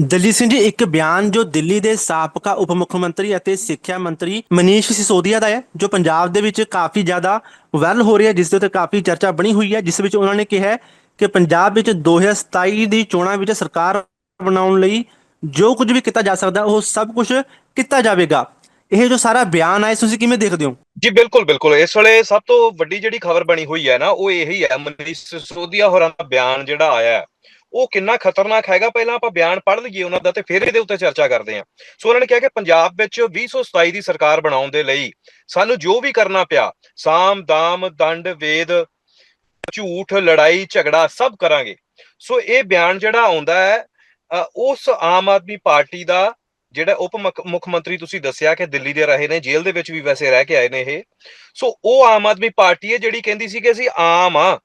ਦਲਜੀਤ ਸਿੰਘ ਜੀ, ਇੱਕ ਬਿਆਨ ਜੋ ਦਿੱਲੀ ਦੇ ਸਾਬਕਾ ਉਪ ਮੁੱਖ ਮੰਤਰੀ ਅਤੇ ਸਿੱਖਿਆ ਮੰਤਰੀ ਮਨੀਸ਼ ਸਿਸੋਦੀਆ ਦਾ ਹੈ, ਜੋ ਪੰਜਾਬ ਦੇ ਵਿੱਚ ਕਾਫੀ ਜ਼ਿਆਦਾ ਵਾਇਰਲ ਹੋ ਰਿਹਾ ਜਿਸ ਦੇ ਉੱਤੇ ਕਾਫੀ ਚਰਚਾ ਬਣੀ ਹੋਈ ਹੈ, ਜਿਸ ਵਿੱਚ ਉਹਨਾਂ ਨੇ ਕਿਹਾ ਕਿ ਪੰਜਾਬ ਵਿੱਚ 2027 ਦੀ ਚੋਣਾਂ ਵਿੱਚ ਸਰਕਾਰ ਬਣਾਉਣ ਲਈ ਜੋ ਕੁਝ ਵੀ ਕੀਤਾ ਜਾ ਸਕਦਾ, ਉਹ ਸਭ ਕੁਝ ਕੀਤਾ ਜਾਵੇਗਾ। ਇਹ ਜੋ ਸਾਰਾ ਬਿਆਨ ਆਇਆ, ਤੁਸੀਂ ਕਿਵੇਂ ਦੇਖਦੇ ਹੋ? ਜੀ, ਬਿਲਕੁਲ ਬਿਲਕੁਲ। ਇਸ ਵੇਲੇ ਸਭ ਤੋਂ ਵੱਡੀ ਜਿਹੜੀ ਖਬਰ ਬਣੀ ਹੋਈ ਹੈ ਨਾ, ਉਹ ਇਹੀ ਹੈ। ਮਨੀਸ਼ ਸਿਸੋਦੀਆ ਹੋਰਾਂ ਦਾ ਬਿਆਨ ਜਿਹੜਾ ਆਇਆ ਉਹ ਕਿੰਨਾ ਖਤਰਨਾਕ ਹੈਗਾ, ਪਹਿਲਾਂ ਆਪਾਂ ਬਿਆਨ ਪੜ੍ਹ ਲਈਏ ਉਹਨਾਂ ਦਾ ਤੇ ਫਿਰ ਇਹਦੇ ਉੱਤੇ ਚਰਚਾ ਕਰਦੇ ਹਾਂ। ਸੋ ਉਹਨਾਂ ਨੇ ਕਿਹਾ ਕਿ ਪੰਜਾਬ ਵਿੱਚ 2027 ਦੀ ਸਰਕਾਰ ਬਣਾਉਣ ਦੇ ਲਈ ਸਾਨੂੰ ਜੋ ਵੀ ਕਰਨਾ ਪਿਆ, ਸਾਮ, ਦਾਮ, ਦੰਡ, ਵੇਦ, ਝੂਠ, ਲੜਾਈ, ਝਗੜਾ ਸਭ ਕਰਾਂਗੇ। ਸੋ ਇਹ ਬਿਆਨ ਜਿਹੜਾ ਆਉਂਦਾ ਹੈ ਉਸ ਆਮ ਆਦਮੀ ਪਾਰਟੀ ਦਾ ਜਿਹੜਾ ਉਪ ਮੁੱਖ- ਮੁੱਖ ਮੰਤਰੀ ਤੁਸੀਂ ਦੱਸਿਆ ਕਿ ਦਿੱਲੀ ਦੇ ਰਹੇ ਨੇ, ਜੇਲ੍ਹ ਦੇ ਵਿੱਚ ਵੀ ਵੈਸੇ ਰਹਿ ਕੇ ਆਏ ਨੇ ਇਹ। ਸੋ ਉਹ ਆਮ ਆਦਮੀ ਪਾਰਟੀ ਹੈ ਜਿਹੜੀ ਕਹਿੰਦੀ ਸੀ ਕਿ ਅਸੀਂ ਆਮ ਆ।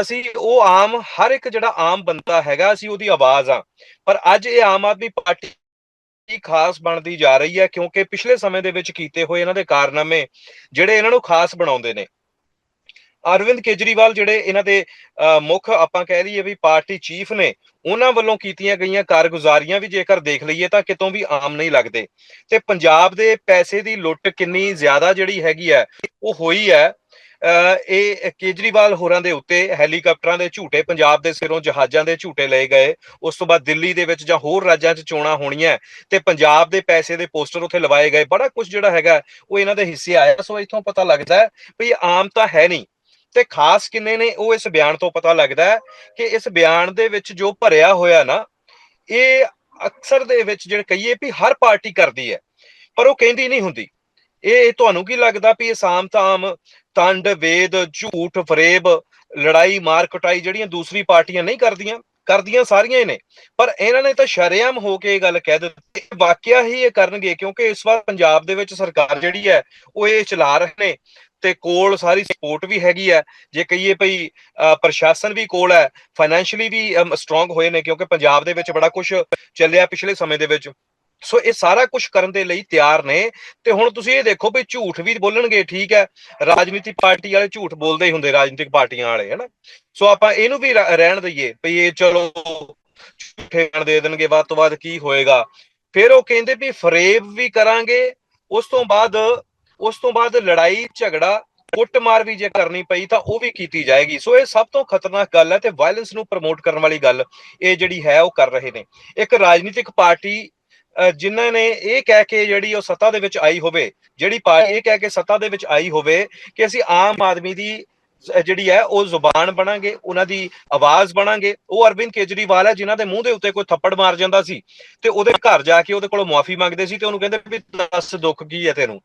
ਅਸੀਂ ਉਹ ਆਮ ਹਰ ਇੱਕ ਜਿਹੜਾ ਆਮ ਬੰਦਾ ਹੈਗਾ ਅਸੀਂ ਉਹਦੀ ਆਵਾਜ਼ ਆ ਪਰ ਅੱਜ ਇਹ ਆਮ ਆਦਮੀ ਪਾਰਟੀ ਖਾਸ ਬਣਦੀ ਜਾ ਰਹੀ ਹੈ ਕਿਉਂਕਿ ਪਿਛਲੇ ਸਮੇਂ ਦੇ ਵਿੱਚ ਕੀਤੇ ਹੋਏ ਇਹਨਾਂ ਦੇ ਕਾਰਨਾਮੇ ਜਿਹੜੇ ਇਹਨਾਂ ਨੂੰ ਖਾਸ ਬਣਾਉਂਦੇ ਨੇ। ਅਰਵਿੰਦ ਕੇਜਰੀਵਾਲ ਜਿਹੜੇ ਇਹਨਾਂ ਦੇ ਅਹ, ਮੁੱਖ ਆਪਾਂ ਕਹਿ ਲਈਏ ਵੀ ਪਾਰਟੀ ਚੀਫ ਨੇ ਉਹਨਾਂ ਵੱਲੋਂ ਕੀਤੀਆਂ ਗਈਆਂ ਕਾਰਗੁਜ਼ਾਰੀਆਂ ਵੀ ਜੇਕਰ ਦੇਖ ਲਈਏ ਤਾਂ ਕਿਤੋਂ ਵੀ ਆਮ ਨਹੀਂ ਲੱਗਦੇ। ਤੇ ਪੰਜਾਬ ਦੇ ਪੈਸੇ ਦੀ ਲੁੱਟ ਕਿੰਨੀ ਜ਼ਿਆਦਾ ਜਿਹੜੀ ਹੈਗੀ ਹੈ ਉਹ ਹੋਈ ਹੈ। ਇਹ ਕੇਜਰੀਵਾਲ ਹੋਰਾਂ ਦੇ ਉੱਤੇ ਹੈਲੀਕਾਪਟਰਾਂ ਦੇ ਝੂਟੇ, ਪੰਜਾਬ ਦੇ ਸਿਰੋਂ ਜਹਾਜ਼ਾਂ ਦੇ ਝੂਟੇ ਲਏ ਗਏ। ਉਸ ਤੋਂ ਬਾਅਦ ਦਿੱਲੀ ਦੇ ਵਿੱਚ ਜਾਂ ਹੋਰ ਰਾਜਾਂ 'ਚ ਚੋਣਾਂ ਹੋਣੀਆਂ ਤੇ ਪੰਜਾਬ ਦੇ ਪੈਸੇ ਦੇ ਪੋਸਟਰ ਉੱਥੇ ਲਵਾਏ ਗਏ। ਬੜਾ ਕੁਝ ਜਿਹੜਾ ਹੈਗਾ, ਉਹ ਇਹਨਾਂ ਦੇ ਹਿੱਸੇ ਆਇਆ। ਸੋ ਇਥੋਂ ਪਤਾ ਲੱਗਦਾ ਵੀ ਇਹ ਆਮ ਤਾਂ ਹੈ ਨਹੀਂ ਤੇ ਖਾਸ ਕਿੰਨੇ ਨੇ, ਉਹ ਇਸ ਬਿਆਨ ਤੋਂ ਪਤਾ ਲੱਗਦਾ ਹੈ ਕਿ ਇਸ ਬਿਆਨ ਦੇ ਵਿੱਚ ਜੋ ਭਰਿਆ ਹੋਇਆ ਨਾ, ਇਹ ਅਕਸਰ ਦੇ ਵਿੱਚ ਜਿਹੜੇ ਕਹੀਏ ਵੀ ਹਰ ਪਾਰਟੀ ਕਰਦੀ ਹੈ, ਪਰ ਉਹ ਕਹਿੰਦੀ ਨਹੀਂ ਹੁੰਦੀ। ਇਹ ਤੁਹਾਨੂੰ ਕੀ ਲੱਗਦਾ ਵੀ ਇਹ ਸਾਮ ਤਾਮ ਤੰਡ ਵੇਦ ਝੂਠ ਫਰੇਬ ਲੜਾਈ ਮਾਰ ਕਟਾਈ ਜਿਹੜੀਆਂ ਦੂਸਰੀ ਪਾਰਟੀਆਂ ਨਹੀਂ ਕਰਦੀਆਂ ਕਰਦੀਆਂ ਸਾਰੀਆਂ ਹੀ ਨੇ। ਪਰ ਇਹਨਾਂ ਨੇ ਤਾਂ ਸ਼ਰੇਆਮ ਹੋ ਕੇ ਇਹ ਗੱਲ ਕਹਿ ਦਿੱਤੀ। ਵਾਕਿਆ ਹੀ ਇਹ ਕਰਨਗੇ ਕਿਉਂਕਿ ਇਸ ਵਾਰ ਪੰਜਾਬ ਦੇ ਵਿੱਚ ਸਰਕਾਰ ਜਿਹੜੀ ਹੈ ਉਹ ਇਹ ਚਲਾ ਰਹੇ ਨੇ ਤੇ ਕੋਲ ਸਾਰੀ ਸਪੋਰਟ ਵੀ ਹੈਗੀ ਹੈ। ਜੇ ਕਹੀਏ ਭਈ ਅ, ਪ੍ਰਸ਼ਾਸਨ ਵੀ ਕੋਲ ਹੈ ਫਾਈਨੈਂਸ਼ੀਅਲੀ ਵੀ ਸਟਰੋਂਗ ਹੋਏ ਨੇ ਕਿਉਂਕਿ ਪੰਜਾਬ ਦੇ ਵਿੱਚ ਬੜਾ ਕੁਝ ਚੱਲਿਆ ਪਿਛਲੇ ਸਮੇਂ ਦੇ ਵਿੱਚ। ਸੋ ਇਹ ਸਾਰਾ ਕੁਝ ਕਰਨ ਦੇ ਲਈ ਤਿਆਰ ਨੇ। ਤੇ ਹੁਣ ਤੁਸੀਂ ਇਹ ਦੇਖੋ ਵੀ ਝੂਠ ਵੀ ਬੋਲਣਗੇ, ਠੀਕ ਹੈ। ਰਾਜਨੀਤਿਕ ਪਾਰਟੀ ਵਾਲੇ ਝੂਠ ਬੋਲਦੇ ਹੀ ਹੁੰਦੇ, ਰਾਜਨੀਤਿਕ ਪਾਰਟੀਆਂ ਵਾਲੇ, ਹਨਾ। ਸੋ ਆਪਾਂ ਇਹਨੂੰ ਵੀ ਰਹਿਣ ਦਈਏ ਭਈ ਇਹ ਚਲੋ ਝੂਠੇ ਦੇ ਦੇਣਗੇ, ਵੱਧ ਤੋਂ ਵੱਧ ਕੀ ਹੋਏਗਾ। ਫਿਰ ਉਹ ਕਹਿੰਦੇ ਵੀ ਫਰੇਬ ਵੀ ਕਰਾਂਗੇ, ਉਸ ਤੋਂ ਬਾਅਦ, ਉਸ ਤੋਂ ਬਾਅਦ ਲੜਾਈ, ਝਗੜਾ, ਕੁੱਟਮਾਰ ਵੀ ਜੇ ਕਰਨੀ ਪਈ ਤਾਂ ਉਹ ਵੀ ਕੀਤੀ ਜਾਏਗੀ। ਸੋ ਇਹ ਸਭ ਤੋਂ ਖਤਰਨਾਕ ਗੱਲ ਹੈ ਤੇ ਵਾਇਲੈਂਸ ਨੂੰ ਪ੍ਰਮੋਟ ਕਰਨ ਵਾਲੀ ਗੱਲ ਇਹ ਜਿਹੜੀ ਹੈ ਉਹ ਕਰ ਰਹੇ ਨੇ। ਇੱਕ ਰਾਜਨੀਤਿਕ ਪਾਰਟੀ ਜਿਨ੍ਹਾਂ ਨੇ ਇਹ ਕਹਿ ਕੇ ਜਿਹੜੀ ਉਹ ਸੱਤਾ ਦੇ ਵਿੱਚ ਆਈ ਹੋਵੇ, ਜਿਹੜੀ ਪਾਰਟੀ ਇਹ ਕਹਿ ਕੇ ਸੱਤਾ ਦੇ ਵਿੱਚ ਆਈ ਹੋਵੇ ਕਿ ਅਸੀਂ ਆਮ ਆਦਮੀ ਦੀ ਜਿਹੜੀ ਹੈ, ਉਹ ਜ਼ੁਬਾਨ ਬਣਾਂਗੇ, ਉਹਨਾਂ ਦੀ ਆਵਾਜ਼ ਬਣਾਂਗੇ। ਉਹ ਅਰਵਿੰਦ ਕੇਜਰੀਵਾਲ ਹੈ, ਜਿਨ੍ਹਾਂ ਦੇ ਮੂੰਹ ਦੇ ਉੱਤੇ ਕੋਈ ਥੱਪੜ ਮਾਰ ਜਾਂਦਾ ਸੀ ਤੇ ਉਹਦੇ ਘਰ ਜਾ ਕੇ ਉਹਦੇ ਕੋਲੋਂ ਮੁਆਫੀ ਮੰਗਦੇ ਸੀ ਤੇ ਉਹਨੂੰ ਕਹਿੰਦੇ ਵੀ ਦੱਸ ਦੁੱਖ ਕੀ ਹੈ ਤੈਨੂੰ।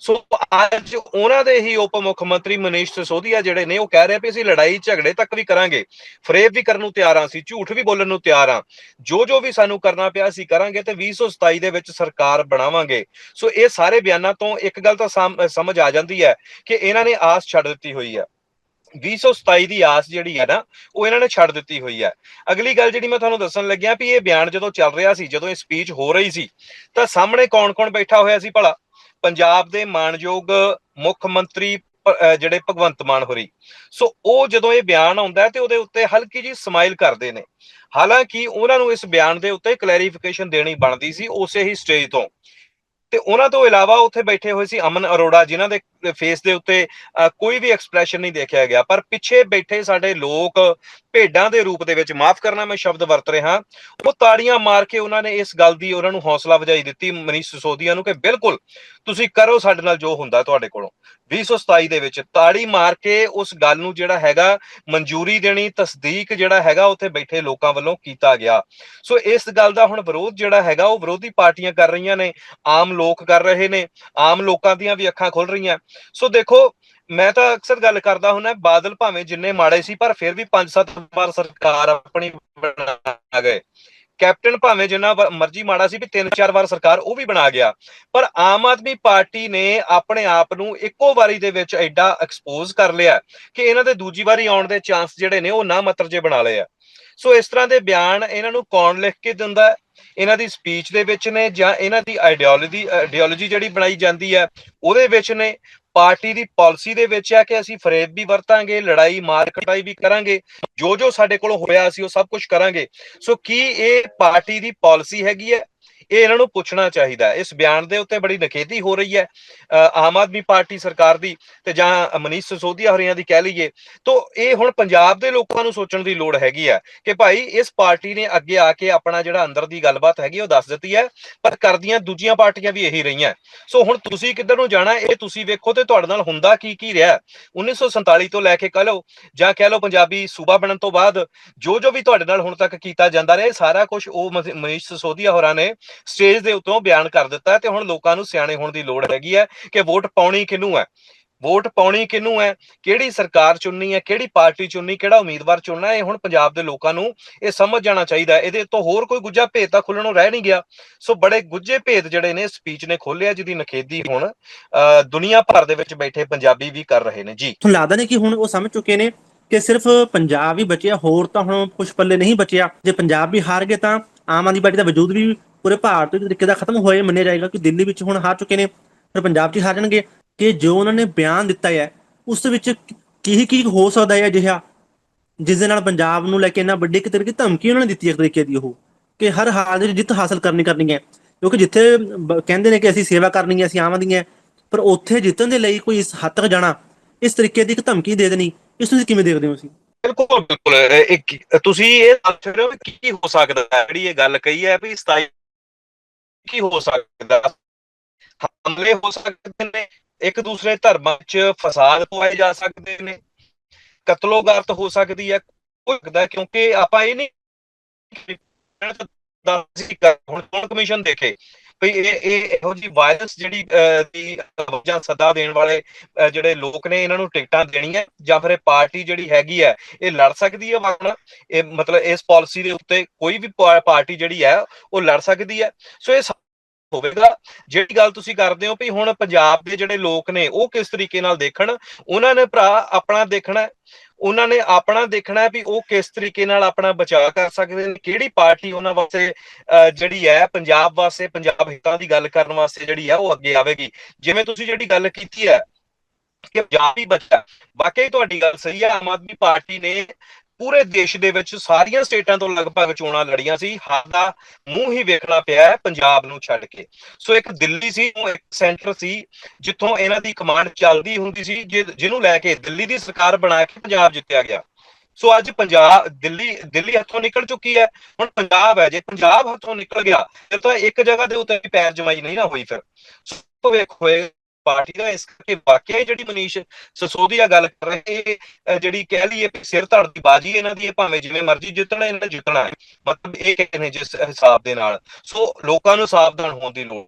ਸੋ ਅੱਜ ਉਹਨਾਂ ਦੇ ਹੀ ਉਪ ਮੁੱਖ ਮੰਤਰੀ ਮਨੀਸ਼ ਸਿਸੋਦੀਆ ਜਿਹੜੇ ਨੇ, ਉਹ ਕਹਿ ਰਹੇ ਵੀ ਅਸੀਂ ਲੜਾਈ ਝਗੜੇ ਤੱਕ ਵੀ ਕਰਾਂਗੇ, ਫਰੇਬ ਵੀ ਕਰਨ ਨੂੰ ਤਿਆਰ ਹਾਂ, ਅਸੀਂ ਝੂਠ ਵੀ ਬੋਲਣ ਨੂੰ ਤਿਆਰ ਹਾਂ, ਜੋ ਜੋ ਵੀ ਸਾਨੂੰ ਕਰਨਾ ਪਿਆ ਅਸੀਂ ਕਰਾਂਗੇ ਤੇ 2027 ਦੇ ਵਿੱਚ ਸਰਕਾਰ ਬਣਾਵਾਂਗੇ। ਸੋ ਇਹ ਸਾਰੇ ਬਿਆਨਾਂ ਤੋਂ ਇੱਕ ਗੱਲ ਤਾਂ ਸਮਝ ਆ ਜਾਂਦੀ ਹੈ ਕਿ ਇਹਨਾਂ ਨੇ ਆਸ ਛੱਡ ਦਿੱਤੀ ਹੋਈ ਹੈ। 2027 ਦੀ ਆਸ ਜਿਹੜੀ ਹੈ ਨਾ, ਉਹ ਇਹਨਾਂ ਨੇ ਛੱਡ ਦਿੱਤੀ ਹੋਈ ਹੈ ਅਗਲੀ ਗੱਲ ਜਿਹੜੀ ਮੈਂ ਤੁਹਾਨੂੰ ਦੱਸਣ ਲੱਗਿਆ ਵੀ ਇਹ ਬਿਆਨ ਜਦੋਂ ਚੱਲ ਰਿਹਾ ਸੀ, ਜਦੋਂ ਇਹ ਸਪੀਚ ਹੋ ਰਹੀ ਸੀ, ਤਾਂ ਸਾਹਮਣੇ ਕੌਣ-ਕੌਣ ਬੈਠਾ ਹੋਇਆ ਸੀ ਭਲਾ? ਪੰਜਾਬ ਦੇ ਮਾਨਯੋਗ ਮੁੱਖ ਮੰਤਰੀ ਜਿਹੜੇ ਭਗਵੰਤ ਮਾਨ ਹੋਰੀ। ਸੋ ਉਹ ਜਦੋਂ ਇਹ ਬਿਆਨ ਆਉਂਦਾ ਤੇ ਉਹਦੇ ਉੱਤੇ ਹਲਕੀ ਜੀ ਸਮਾਈਲ ਕਰਦੇ ਨੇ। ਹਾਲਾਂਕਿ ਉਹਨਾਂ ਨੂੰ ਇਸ ਬਿਆਨ ਦੇ ਉੱਤੇ ਕਲੈਰੀਫਿਕੇਸ਼ਨ ਦੇਣੀ ਬਣਦੀ ਸੀ ਉਸੇ ਹੀ ਸਟੇਜ ਤੋਂ। ਤੇ ਉਹਨਾਂ ਤੋਂ ਇਲਾਵਾ ਉੱਥੇ ਬੈਠੇ ਹੋਏ ਸੀ ਅਮਨ ਅਰੋੜਾ, ਜਿਨ੍ਹਾਂ ਦੇ ਫੇਸ ਦੇ ਉੱਤੇ ਅ, ਕੋਈ ਵੀ ਐਕਸਪ੍ਰੈਸ਼ਨ ਨਹੀਂ ਦੇਖਿਆ ਗਿਆ। ਪਰ ਪਿੱਛੇ ਬੈਠੇ ਸਾਡੇ ਲੋਕ ਭੇਡਾਂ ਦੇ ਰੂਪ ਦੇ ਵਿੱਚ ਮਾਫ ਕਰਨਾ ਮੈਂ ਸ਼ਬਦ ਵਰਤ ਰਿਹਾ ਉਹ ਤਾੜੀਆਂ ਮਾਰ ਕੇ ਉਹਨਾਂ ਨੇ ਇਸ ਗੱਲ ਦੀ ਉਹਨਾਂ ਨੂੰ ਹੌਸਲਾ ਵਜਾਈ ਦਿੱਤੀ ਮਨੀਸ਼ ਸਿਸੋਦੀਆ ਨੂੰ ਕਿ ਬਿਲਕੁਲ ਤੁਸੀਂ ਕਰੋ ਸਾਡੇ ਨਾਲ ਜੋ ਹੁੰਦਾ ਤੁਹਾਡੇ ਕੋਲੋਂ। 2027 ਦੇ ਵਿੱਚ ਤਾੜੀ ਮਾਰ ਕੇ ਉਸ ਗੱਲ ਨੂੰ ਜਿਹੜਾ ਹੈਗਾ ਮਨਜ਼ੂਰੀ ਦੇਣੀ ਤਸਦੀਕ ਜਿਹੜਾ ਹੈਗਾ ਉੱਥੇ ਬੈਠੇ ਲੋਕਾਂ ਵੱਲੋਂ ਕੀਤਾ ਗਿਆ। ਸੋ ਇਸ ਗੱਲ ਦਾ ਹੁਣ ਵਿਰੋਧ ਜਿਹੜਾ ਹੈਗਾ ਉਹ ਵਿਰੋਧੀ ਪਾਰਟੀਆਂ ਕਰ ਰਹੀਆਂ ਨੇ ਆਮ ਲੋਕ ਕਰ ਰਹੇ ਨੇ ਆਮ ਲੋਕਾਂ ਦੀਆਂ ਵੀ ਅੱਖਾਂ ਖੁੱਲ ਰਹੀਆਂ। ਸੋ ਦੇਖੋ, ਮੈਂ ਤਾਂ ਅਕਸਰ ਗੱਲ ਕਰਦਾ ਹੁੰਦਾ, ਬਾਦਲ ਭਾਵੇਂ ਜਿੰਨੇ ਮਾੜੇ ਸੀ, ਪਰ ਫਿਰ ਵੀ 5-7 ਵਾਰ ਸਰਕਾਰ ਆਪਣੀ ਬਣਾ ਗਏ। ਕੈਪਟਨ ਭਾਵੇਂ ਜਿੰਨਾ ਮਰਜ਼ੀ ਮਾੜਾ ਸੀ ਵੀ 3-4 ਵਾਰ ਸਰਕਾਰ ਉਹ ਵੀ ਬਣਾ ਗਿਆ। ਪਰ ਆਮ ਆਦਮੀ ਪਾਰਟੀ ਨੇ ਆਪਣੇ ਆਪ ਨੂੰ ਇੱਕੋ ਵਾਰੀ ਦੇ ਵਿੱਚ ਐਡਾ ਐਕਸਪੋਜ਼ ਕਰ ਲਿਆ ਕਿ ਇਹਨਾਂ ਦੇ ਦੂਜੀ ਵਾਰੀ ਆਉਣ ਦੇ ਚਾਂਸ ਜਿਹੜੇ ਨੇ ਉਹ ਨਾ ਮਤਰ ਜੇ ਬਣਾ ਲਏ ਆ। ਸੋ ਇਸ ਤਰ੍ਹਾਂ ਦੇ ਬਿਆਨ ਇਹਨਾਂ ਨੂੰ ਕੌਣ ਲਿਖ ਕੇ ਦਿੰਦਾ ਇਹਨਾਂ ਦੀ ਸਪੀਚ ਦੇ ਵਿੱਚ ਨੇ ਜਾਂ ਇਹਨਾਂ ਦੀ ਆਈਡੀਓਲੋਜੀ ਆਈਡੀਓਲੋਜੀ ਜਿਹੜੀ ਬਣਾਈ ਜਾਂਦੀ ਹੈ, ਉਹਦੇ ਵਿੱਚ ਨੇ। ਪਾਰਟੀ ਦੀ ਪਾਲਿਸੀ ਦੇ ਵਿੱਚ ਹੈ ਕਿ ਅਸੀਂ ਫਰੇਬ ਵੀ ਵਰਤਾਂਗੇ, ਲੜਾਈ, ਮਾਰ ਕਟਾਈ ਵੀ ਕਰਾਂਗੇ। ਜੋ ਜੋ ਸਾਡੇ ਕੋਲ ਹੋਇਆ, ਅਸੀਂ ਉਹ ਸਭ ਕੁਝ ਕਰਾਂਗੇ। ਸੋ ਕੀ ਇਹ ਪਾਰਟੀ ਦੀ ਪਾਲਿਸੀ ਹੈਗੀ ਹੈ? ਇਹ ਇਹਨਾਂ ਨੂੰ ਪੁੱਛਣਾ ਚਾਹੀਦਾ ਇਸ ਬਿਆਨ ਦੇ ਉੱਤੇ ਬੜੀ ਨਖੇਦੀ ਹੋ ਰਹੀ ਹੈ। ਆਮ ਆਦਮੀ ਪਾਰਟੀ ਸਰਕਾਰ ਦੀ ਤੇ ਜਾਂ ਮਨੀਸ਼ ਸਿਸੋਦੀਆ ਹਰੀਆਂ ਦੀ ਕਹਿ ਲਈਏ ਤੋਂ ਇਹ ਹੁਣ ਪੰਜਾਬ ਦੇ ਲੋਕਾਂ ਨੂੰ ਸੋਚਣ ਦੀ ਲੋੜ ਹੈਗੀ ਹੈ ਕਿ ਭਾਈ ਇਸ ਪਾਰਟੀ ਨੇ ਅੱਗੇ ਆ ਕੇ ਆਪਣਾ ਜਿਹੜਾ ਅੰਦਰ ਦੀ ਗੱਲਬਾਤ ਹੈਗੀ ਉਹ ਦੱਸ ਦਿੱਤੀ ਹੈ, ਪਰ ਕਰਦੀਆਂ ਦੂਜੀਆਂ ਪਾਰਟੀਆਂ ਵੀ ਇਹੀ ਰਹੀਆਂ। ਸੋ ਹੁਣ ਤੁਸੀਂ ਕਿੱਧਰ ਨੂੰ ਜਾਣਾ ਇਹ ਤੁਸੀਂ ਵੇਖੋ ਤੇ ਤੁਹਾਡੇ ਨਾਲ ਹੁੰਦਾ ਕੀ ਕੀ ਰਿਹਾ 1947 ਤੋਂ ਲੈ ਕੇ ਕਹ ਲਓ ਜਾਂ ਕਹਿ ਲਓ ਪੰਜਾਬੀ ਸੂਬਾ ਬਣਨ ਤੋਂ ਬਾਅਦ ਜੋ ਜੋ ਵੀ ਤੁਹਾਡੇ ਨਾਲ ਹੁਣ ਤੱਕ ਕੀਤਾ ਜਾਂਦਾ ਰਿਹਾ ਸਾਰਾ ਕੁਝ ਉਹ ਮਨੀਸ਼ ਸਿਸੋਦੀਆ ਹੋਰਾਂ ਨੇ ਸਟੇਜ ਦੇ ਉੱਤੋਂ ਬਿਆਨ ਕਰ ਦਿੱਤਾ ਤੇ ਹੁਣ ਲੋਕਾਂ ਨੂੰ ਸਿਆਣੇ ਹੋਣ ਦੀ ਲੋੜ ਹੈਗੀ ਹੈ ਕਿ ਵੋਟ ਪਾਉਣੀ ਕਿਹਨੂੰ ਹੈ? ਵੋਟ ਪਾਉਣੀ ਕਿਹਨੂੰ ਹੈ? ਕਿਹੜੀ ਸਰਕਾਰ ਚੁਣਨੀ ਹੈ? ਕਿਹੜੀ ਪਾਰਟੀ ਚੁਣਨੀ? ਕਿਹੜਾ ਉਮੀਦਵਾਰ ਚੁਣਨਾ? ਇਹ ਹੁਣ ਪੰਜਾਬ ਦੇ ਲੋਕਾਂ ਨੂੰ ਇਹ ਸਮਝ ਜਾਣਾ ਚਾਹੀਦਾ ਇਹਦੇ ਤੋਂ ਹੋਰ ਕੋਈ ਗੁੱਜਾ ਭੇਦ ਤਾਂ ਖੁੱਲਣੋਂ ਰਹਿ ਨਹੀਂ ਗਿਆ। ਸੋ ਬੜੇ ਗੁੱਜੇ ਭੇਦ ਜਿਹੜੇ ਨੇ ਸਪੀਚ ਨੇ ਖੋਲਿਆ ਜਿਹਦੀ ਨਖੇਦੀ ਹੁਣ ਅ, ਦੁਨੀਆ ਭਰ ਦੇ ਵਿੱਚ ਬੈਠੇ ਪੰਜਾਬੀ ਵੀ ਕਰ ਰਹੇ ਨੇ। ਜੀ। ਤੁਹਾਨੂੰ ਲੱਗਦਾ ਨਹੀਂ ਕਿ ਹੁਣ ਉਹ ਸਮਝ ਚੁੱਕੇ ਨੇ ਕਿ ਸਿਰਫ ਪੰਜਾਬ ਹੀ ਬਚਿਆ ਹੋਰ ਤਾਂ ਹੁਣ ਕੁਝ ਪੱਲੇ ਨਹੀਂ ਬਚਿਆ। ਜੇ ਪੰਜਾਬ ਵੀ ਹਾਰ ਗਏ ਤਾਂ ਆਮ ਆਦਮੀ ਪਾਰਟੀ ਦਾ ਵਜੂਦ ਵੀ ਪੂਰੇ ਭਾਰਤ ਦੇ ਤਰੀਕੇ ਦਾ ਖਤਮ ਹੋਏ ਮੰਨਿਆ ਜਾਏਗਾ ਕਿ ਦਿੱਲੀ ਵਿੱਚ ਹੁਣ ਹਾਰ ਚੁੱਕੇ ਨੇ, ਫਿਰ ਪੰਜਾਬ 'ਚ ਹੀ ਕਿ ਜੋ ਉਹਨਾਂ ਨੇ ਬਿਆਨ ਦਿੱਤਾ ਹੈ, ਉਸ ਵਿੱਚ ਕੀ ਕੀ ਹੋ ਸਕਦਾ ਹੈ ਅਜਿਹਾ? ਜਿਸ ਦੇ ਨਾਲ ਪੰਜਾਬ ਨੂੰ ਲੈ ਕੇ ਇੰਨਾ ਵੱਡੀ ਇੱਕ ਤਰੀਕੇ ਧਮਕੀ ਉਹਨਾਂ ਨੇ ਦਿੱਤੀ ਹੈ ਇੱਕ ਤਰੀਕੇ ਦੀ ਉਹ, ਕਿ ਹਰ ਹਾਲ ਵਿੱਚ ਜਿੱਤ ਹਾਸਲ ਕਰਨੀ ਕਰਨੀ ਹੈ। ਕਿਉਂਕਿ ਜਿੱਥੇ ਕਹਿੰਦੇ ਨੇ ਕਿ ਅਸੀਂ ਸੇਵਾ ਕਰਨੀ ਹੈ, ਅਸੀਂ ਆਵਾਂਦੀ ਹੈ, ਪਰ ਉੱਥੇ ਜਿੱਤਣ ਦੇ ਲਈ ਕੋਈ ਇਸ ਹੱਦ ਤੱਕ ਜਾਣਾ, ਇਸ ਤਰੀਕੇ ਦੀ ਇੱਕ ਧਮਕੀ ਦੇ ਦੇਣੀ, ਇਸ ਨੂੰ ਕਿਵੇਂ ਦੇਖਦੇ ਹੋ ਤੁਸੀਂ? ਬਿਲਕੁਲ ਬਿਲਕੁਲ। ਤੁਸੀਂ ਇਹ ਦੱਸ ਰਹੇ ਹੋ ਕੀ ਹੋ ਸਕਦਾ ਜਿਹੜੀ ਇਹ ਗੱਲ ਕਹੀ ਹੈ ਵੀ 27 ਕੀ ਹੋ ਸਕਦਾ? ਹਮਲੇ ਹੋ ਸਕਦੇ ਨੇ, ਇੱਕ ਦੂਸਰੇ ਧਰਮਾਂ 'ਚ ਫਸਾਦ ਪਾਏ ਜਾ ਸਕਦੇ ਨੇ, ਕਤਲੋਗਾਰਤ ਹੋ ਸਕਦੀ ਹੈ, ਕੋਈ ਸਕਦਾ ਕਿਉਂਕਿ ਆਪਾਂ ਇਹ ਨਹੀਂ ਹੁਣ ਚੋਣ ਕਮਿਸ਼ਨ ਦੇਖੇ ਵੀ ਇਹ ਇਹ ਇਹੋ ਜੀ ਵਾਇਰਸ ਜਿਹੜੀ ਅਹ, ਦੀ ਜਾਂ ਸੱਦਾ ਦੇਣ ਵਾਲੇ ਜਿਹੜੇ ਲੋਕ ਨੇ ਇਹਨਾਂ ਨੂੰ ਟਿਕਟਾਂ ਦੇਣੀਆਂ ਜਾਂ ਫਿਰ ਇਹ ਪਾਰਟੀ ਜਿਹੜੀ ਹੈਗੀ ਹੈ ਇਹ ਲੜ ਸਕਦੀ ਹੈ ਵਰਨਾ ਇਹ ਮਤਲਬ ਇਸ ਪਾਲਿਸੀ ਦੇ ਉੱਤੇ ਕੋਈ ਵੀ ਪਾਰਟੀ ਜਿਹੜੀ ਹੈ ਉਹ ਲੜ ਸਕਦੀ ਹੈ। ਸੋ ਇਹ ਹੋਵੇਗਾ। ਜਿਹੜੀ ਗੱਲ ਤੁਸੀਂ ਕਰਦੇ ਹੋ ਵੀ ਹੁਣ ਪੰਜਾਬ ਦੇ ਜਿਹੜੇ ਲੋਕ ਨੇ ਉਹ ਕਿਸ ਤਰੀਕੇ ਨਾਲ ਦੇਖਣ? ਉਹਨਾਂ ਨੇ ਭਰਾ ਆਪਣਾ ਦੇਖਣਾ ਉਹਨਾਂ ਨੇ ਆਪਣਾ ਦੇਖਣਾ ਵੀ ਉਹ ਕਿਸ ਤਰੀਕੇ ਨਾਲ ਆਪਣਾ ਬਚਾਅ ਕਰ ਸਕਦੇ ਨੇ। ਕਿਹੜੀ ਪਾਰਟੀ ਉਹਨਾਂ ਵਾਸਤੇ ਅਹ, ਜਿਹੜੀ ਹੈ ਪੰਜਾਬ ਵਾਸਤੇ ਪੰਜਾਬ ਹਿੱਤਾਂ ਦੀ ਗੱਲ ਕਰਨ ਵਾਸਤੇ ਜਿਹੜੀ ਹੈ ਉਹ ਅੱਗੇ ਆਵੇਗੀ। ਜਿਵੇਂ ਤੁਸੀਂ ਜਿਹੜੀ ਗੱਲ ਕੀਤੀ ਹੈ ਕਿ ਪੰਜਾਬ ਹੀ ਬਚਾ ਵਾਕਈ ਤੁਹਾਡੀ ਗੱਲ ਸਹੀ ਹੈ ਆਮ ਆਦਮੀ ਪਾਰਟੀ ਨੇ ਪੂਰੇ ਦੇਸ਼ ਦੇ ਵਿੱਚ ਸਾਰੀਆਂ ਸਟੇਟਾਂ ਤੋਂ ਲਗਭਗ ਚੋਣਾਂ ਲੜੀਆਂ ਸੀ ਹਰ ਮੂੰਹ ਹੀ ਵੇਖਣਾ ਪਿਆ ਪੰਜਾਬ ਨੂੰ ਛੱਡ ਕੇ। ਸੋ ਇੱਕ ਦਿੱਲੀ ਸੀ, ਉਹ ਇੱਕ ਸੈਂਟਰ ਸੀ, ਜਿੱਥੋਂ ਇਹਨਾਂ ਦੀ ਕਮਾਂਡ ਚੱਲਦੀ ਹੁੰਦੀ ਸੀ, ਜਿ- ਜਿਹਨੂੰ ਲੈ ਕੇ ਦਿੱਲੀ ਦੀ ਸਰਕਾਰ ਬਣਾ ਕੇ ਪੰਜਾਬ ਜਿੱਤਿਆ ਗਿਆ। ਸੋ ਅੱਜ ਪੰਜਾਬ, ਦਿੱਲੀ ਦਿੱਲੀ ਹੱਥੋਂ ਨਿਕਲ ਚੁੱਕੀ ਹੈ, ਹੁਣ ਪੰਜਾਬ ਹੈ, ਜੇ ਪੰਜਾਬ ਹੱਥੋਂ ਨਿਕਲ ਗਿਆ, ਫਿਰ ਤਾਂ ਇੱਕ ਜਗ੍ਹਾ ਦੇ ਉੱਤੇ ਵੀ ਪੈਰ ਜਮਾਈ ਨਹੀਂ ਨਾ ਹੋਈ ਫਿਰ। ਭਵਿੱਖ ਹੋਏ ਪਾਰਟੀ ਦਾ ਇਸ ਕਰਕੇ ਵਾਕਿਆ ਜਿਹੜੀ ਮਨੀਸ਼ ਸਸੋਦੀਆ ਗੱਲ ਕਰ ਰਹੇ, ਇਹ ਜਿਹੜੀ ਕਹਿ ਲਈਏ ਵੀ ਸਿਰ ਧੜ ਦੀ ਬਾਜੀ ਇਹਨਾਂ ਦੀ, ਇਹ ਭਾਵੇਂ ਜਿਵੇਂ ਮਰਜ਼ੀ ਜਿੱਤਣਾ, ਇਹਨਾਂ ਨੇ ਜਿੱਤਣਾ ਹੈ, ਮਤਲਬ ਇਹ ਕਹਿੰਦੇ ਨੇ ਜਿਸ ਹਿਸਾਬ ਦੇ ਨਾਲ। ਸੋ ਲੋਕਾਂ ਨੂੰ ਸਾਵਧਾਨ ਹੋਣ ਦੀ ਲੋੜ